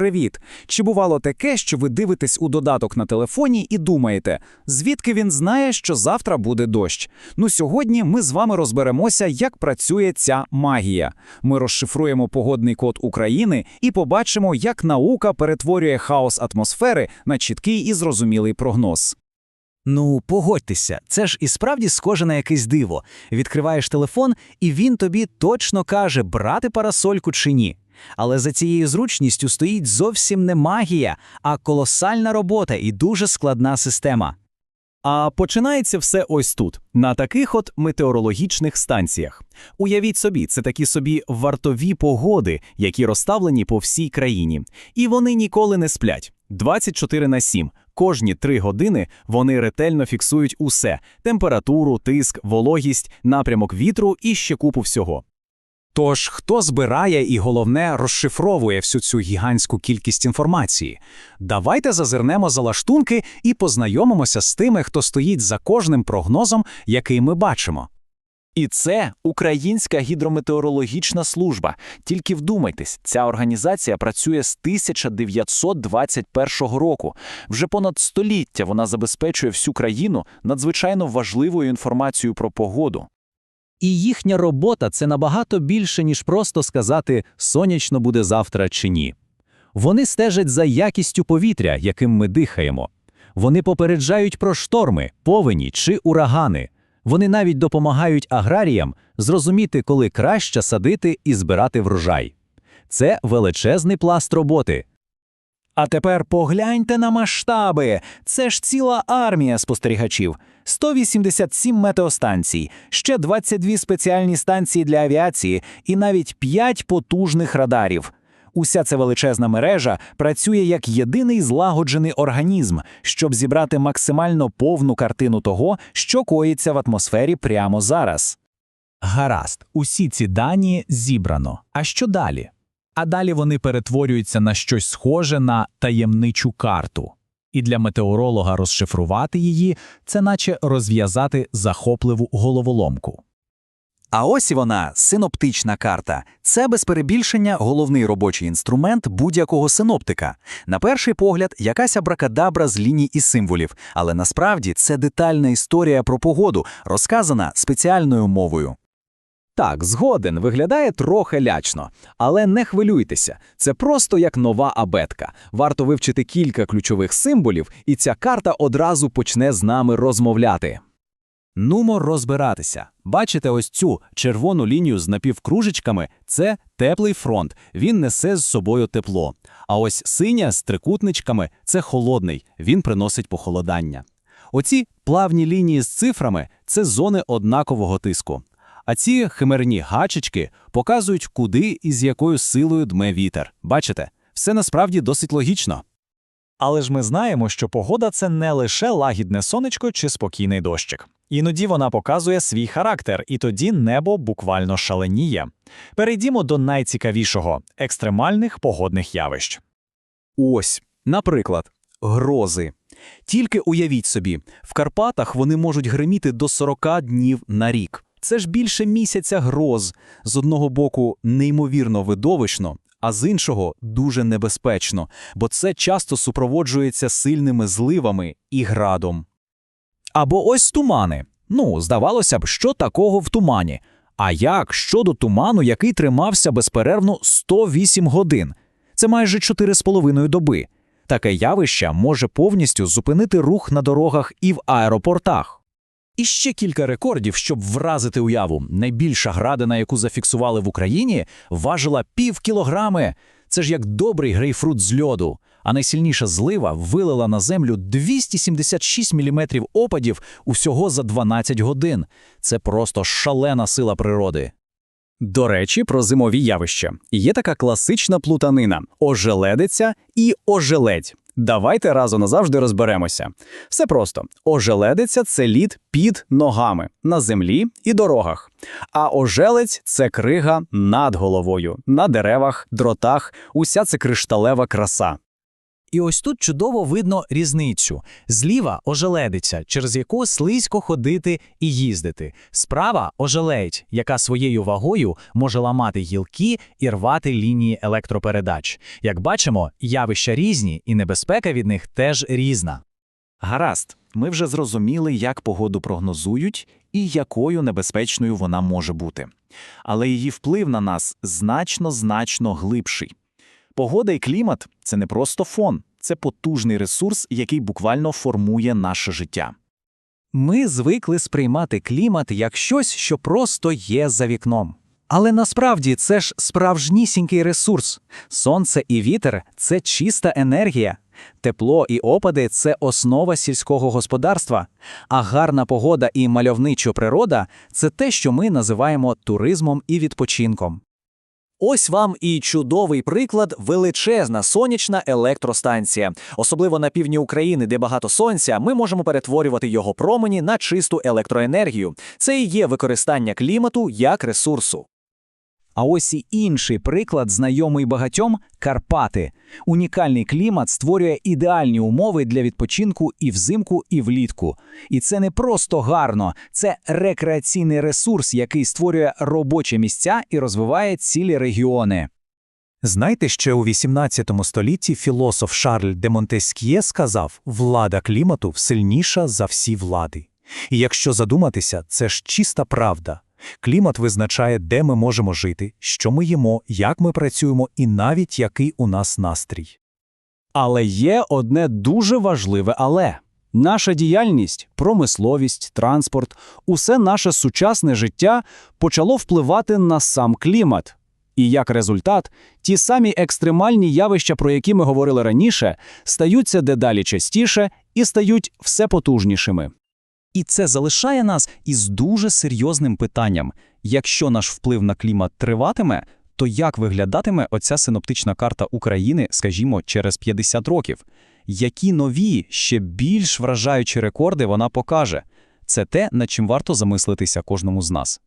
Привіт! Чи бувало таке, що ви дивитесь у додаток на телефоні і думаєте, звідки він знає, що завтра буде дощ? Ну сьогодні ми з вами розберемося, як працює ця магія. Ми розшифруємо погодний код України і побачимо, як наука перетворює хаос атмосфери на чіткий і зрозумілий прогноз. Ну, погодьтеся, це ж і справді схоже на якесь диво. Відкриваєш телефон, і він тобі точно каже, брати парасольку чи ні. Але за цією зручністю стоїть зовсім не магія, а колосальна робота і дуже складна система. А починається все ось тут, на таких от метеорологічних станціях. Уявіть собі, це такі собі вартові погоди, які розставлені по всій країні. І вони ніколи не сплять. 24 на 7. Кожні 3 години вони ретельно фіксують усе: температуру, тиск, вологість, напрямок вітру і ще купу всього. Тож, хто збирає і головне розшифровує всю цю гігантську кількість інформації? Давайте зазирнемо за лаштунки і познайомимося з тими, хто стоїть за кожним прогнозом, який ми бачимо. І це Українська гідрометеорологічна служба. Тільки вдумайтесь, ця організація працює з 1921 року. Вже понад століття вона забезпечує всю країну надзвичайно важливою інформацією про погоду. І їхня робота це набагато більше, ніж просто сказати сонячно буде завтра чи ні. Вони стежать за якістю повітря, яким ми дихаємо. Вони попереджають про шторми, повені чи урагани. Вони навіть допомагають аграріям зрозуміти, коли краще садити і збирати врожай. Це величезний пласт роботи. А тепер погляньте на масштаби. Це ж ціла армія спостерігачів. 187 метеостанцій, ще 22 спеціальні станції для авіації і навіть 5 потужних радарів. Уся ця величезна мережа працює як єдиний злагоджений організм, щоб зібрати максимально повну картину того, що коїться в атмосфері прямо зараз. Гаразд, усі ці дані зібрано. А що далі? А далі вони перетворюються на щось схоже на таємничу карту. І для метеоролога розшифрувати її це наче розв'язати захопливу головоломку. А ось і вона синоптична карта. Це без перебільшення головний робочий інструмент будь-якого синоптика. На перший погляд, якась абракадабра з ліній і символів, але насправді це детальна історія про погоду, розказана спеціальною мовою. Так, згоден, виглядає трохи лячно. Але не хвилюйтеся, це просто як нова абетка. Варто вивчити кілька ключових символів, і ця карта одразу почне з нами розмовляти. Нумо розбиратися. Бачите ось цю червону лінію з напівкружечками це теплий фронт, він несе з собою тепло. А ось синя з трикутничками це холодний, він приносить похолодання. Оці плавні лінії з цифрами це зони однакового тиску. А ці химерні гачечки показують, куди і з якою силою дме вітер. Бачите, все насправді досить логічно. Але ж ми знаємо, що погода це не лише лагідне сонечко чи спокійний дощик. Іноді вона показує свій характер, і тоді небо буквально шаленіє. Перейдімо до найцікавішого екстремальних погодних явищ. Ось, наприклад, грози. Тільки уявіть собі, в Карпатах вони можуть гриміти до 40 днів на рік. Це ж більше місяця гроз. З одного боку, неймовірно видовищно, а з іншого дуже небезпечно, бо це часто супроводжується сильними зливами і градом. Або ось тумани. Ну, здавалося б, що такого в тумані. А як щодо туману, який тримався безперервно 108 годин? Це майже 4,5 доби. Таке явище може повністю зупинити рух на дорогах і в аеропортах. І ще кілька рекордів, щоб вразити уяву. Найбільша градина, яку зафіксували в Україні, важила пів кілограми. Це ж як добрий грейпфрут з льоду. А найсильніша злива вилила на землю 276 мм опадів усього за 12 годин. Це просто шалена сила природи. До речі, про зимові явища. Є така класична плутанина ожеледиця і ожеледь. Давайте разом назавжди розберемося. Все просто: ожеледиця це лід під ногами на землі і дорогах. А ожелець це крига над головою, на деревах, дротах, уся це кришталева краса. І ось тут чудово видно різницю. Зліва ожеледиця, через яку слизько ходити і їздити. Справа ожеледь, яка своєю вагою може ламати гілки і рвати лінії електропередач. Як бачимо, явища різні, і небезпека від них теж різна. Гаразд, ми вже зрозуміли, як погоду прогнозують і якою небезпечною вона може бути. Але її вплив на нас значно-значно глибший. Погода і клімат – це не просто фон, це потужний ресурс, який буквально формує наше життя. Ми звикли сприймати клімат як щось, що просто є за вікном. Але насправді це ж справжнісінький ресурс. Сонце і вітер це чиста енергія. Тепло і опади це основа сільського господарства. А гарна погода і мальовнича природа це те, що ми називаємо туризмом і відпочинком. Ось вам і чудовий приклад величезна сонячна електростанція. Особливо на півдні України, де багато сонця, ми можемо перетворювати його промені на чисту електроенергію. Це і є використання клімату як ресурсу. А ось і інший приклад, знайомий багатьом Карпати. Унікальний клімат створює ідеальні умови для відпочинку і взимку, і влітку. І це не просто гарно, це рекреаційний ресурс, який створює робочі місця і розвиває цілі регіони. Знаєте, ще у 18 столітті філософ Шарль де Монтеск'є сказав: влада клімату сильніша за всі влади. І якщо задуматися, це ж чиста правда. Клімат визначає, де ми можемо жити, що ми їмо, як ми працюємо і навіть який у нас настрій. Але є одне дуже важливе але. Наша діяльність, промисловість, транспорт, усе наше сучасне життя почало впливати на сам клімат. І як результат, ті самі екстремальні явища, про які ми говорили раніше, стаються дедалі частіше і стають все потужнішими. І це залишає нас із дуже серйозним питанням. Якщо наш вплив на клімат триватиме, то як виглядатиме оця синоптична карта України, скажімо, через 50 років? Які нові, ще більш вражаючі рекорди вона покаже? Це те, над чим варто замислитися кожному з нас.